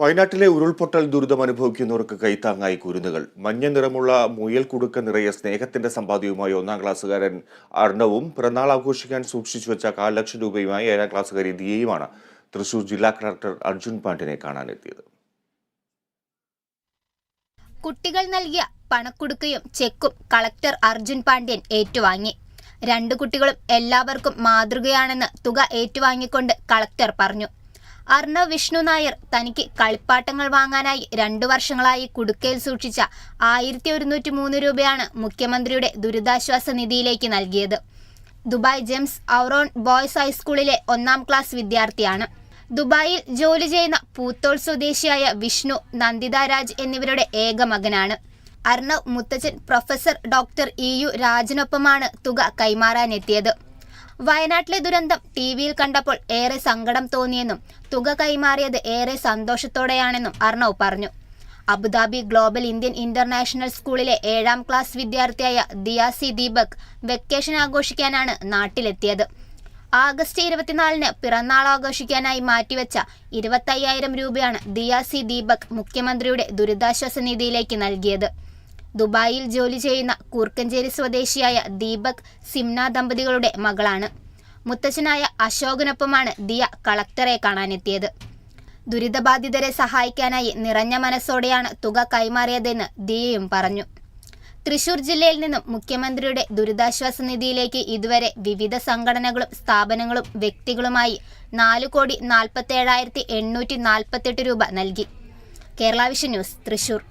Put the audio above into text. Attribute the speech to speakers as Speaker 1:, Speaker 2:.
Speaker 1: വയനാട്ടിലെ ഉരുൾപൊട്ടൽ ദുരിതം അനുഭവിക്കുന്നവർക്ക് കൈത്താങ്ങായി കുരുന്നുകൾ. മഞ്ഞ നിറമുള്ള മുയൽ കുടുക്ക നിറയെ സ്നേഹത്തിന്റെ സമ്പാദ്യവുമായി ഒന്നാം ക്ലാസ്സുകാരൻ അർണവും പിറന്നാൾ ആഘോഷിക്കാൻ സൂക്ഷിച്ചു വെച്ച കാൽ ലക്ഷം രൂപയുമായി ഏഴാം ക്ലാസ്സുകാരി ദിയയുമാണ് തൃശൂർ ജില്ലാ കളക്ടർ അർജുൻ പാണ്ഡിനെ കാണാനെത്തിയത്.
Speaker 2: കുട്ടികൾ നൽകിയ പണക്കുടുക്കയും ചെക്കും കളക്ടർ അർജുൻ പാണ്ഡ്യൻ ഏറ്റുവാങ്ങി. രണ്ടു കുട്ടികളും എല്ലാവർക്കും മാതൃകയാണെന്ന് തുക ഏറ്റുവാങ്ങിക്കൊണ്ട് കളക്ടർ പറഞ്ഞു. അർണവ് വിഷ്ണു നായർ തനിക്ക് കളിപ്പാട്ടങ്ങൾ വാങ്ങാനായി രണ്ടു വർഷങ്ങളായി കുടുക്കയിൽ സൂക്ഷിച്ച ആയിരത്തി ഒരുന്നൂറ്റി മൂന്ന് രൂപയാണ് മുഖ്യമന്ത്രിയുടെ ദുരിതാശ്വാസ നിധിയിലേക്ക് നൽകിയത്. ദുബായ് ജെംസ് ഔറോൺ ബോയ്സ് ഹൈസ്കൂളിലെ ഒന്നാം ക്ലാസ് വിദ്യാർത്ഥിയാണ്. ദുബായിൽ ജോലി ചെയ്യുന്ന പൂത്തോൾ സ്വദേശിയായ വിഷ്ണു നന്ദിത രാജ് എന്നിവരുടെ ഏക മകനാണ്. അർണവ് മുത്തച്ഛൻ പ്രൊഫസർ ഡോക്ടർ ഇ യു രാജനൊപ്പമാണ് തുക കൈമാറാനെത്തിയത്. വയനാട്ടിലെ ദുരന്തം ടി വിയിൽ കണ്ടപ്പോൾ ഏറെ സങ്കടം തോന്നിയെന്നും തുക കൈമാറിയത് ഏറെ സന്തോഷത്തോടെയാണെന്നും അർണവ് പറഞ്ഞു. അബുദാബി ഗ്ലോബൽ ഇന്ത്യൻ ഇന്റർനാഷണൽ സ്കൂളിലെ ഏഴാം ക്ലാസ് വിദ്യാർത്ഥിയായ ദിയാസി ദീപക് വെക്കേഷൻ ആഘോഷിക്കാനാണ് നാട്ടിലെത്തിയത്. ആഗസ്റ്റ് ഇരുപത്തിനാലിന് പിറന്നാൾ ആഘോഷിക്കാനായി മാറ്റിവെച്ച ഇരുപത്തയ്യായിരം രൂപയാണ് ദിയാസി ദീപക് മുഖ്യമന്ത്രിയുടെ ദുരിതാശ്വാസ നിധിയിലേക്ക് നൽകിയത്. ദുബായിൽ ജോലി ചെയ്യുന്ന കൂർക്കഞ്ചേരി സ്വദേശിയായ ദീപക് സിംന ദമ്പതികളുടെ മകളാണ്. മുത്തച്ഛനായ അശോകനൊപ്പമാണ് ദിയ കളക്ടറെ കാണാനെത്തിയത്. ദുരിതബാധിതരെ സഹായിക്കാനായി നിറഞ്ഞ മനസ്സോടെയാണ് തുക കൈമാറിയതെന്ന് ദിയയും പറഞ്ഞു. തൃശൂർ ജില്ലയിൽ നിന്നും മുഖ്യമന്ത്രിയുടെ ദുരിതാശ്വാസ നിധിയിലേക്ക് ഇതുവരെ വിവിധ സംഘടനകളും സ്ഥാപനങ്ങളും വ്യക്തികളുമായി നാല് കോടി നാൽപ്പത്തേഴായിരത്തി എണ്ണൂറ്റി നാൽപ്പത്തെട്ട് രൂപ നൽകി. Kerala vision news Thrissur.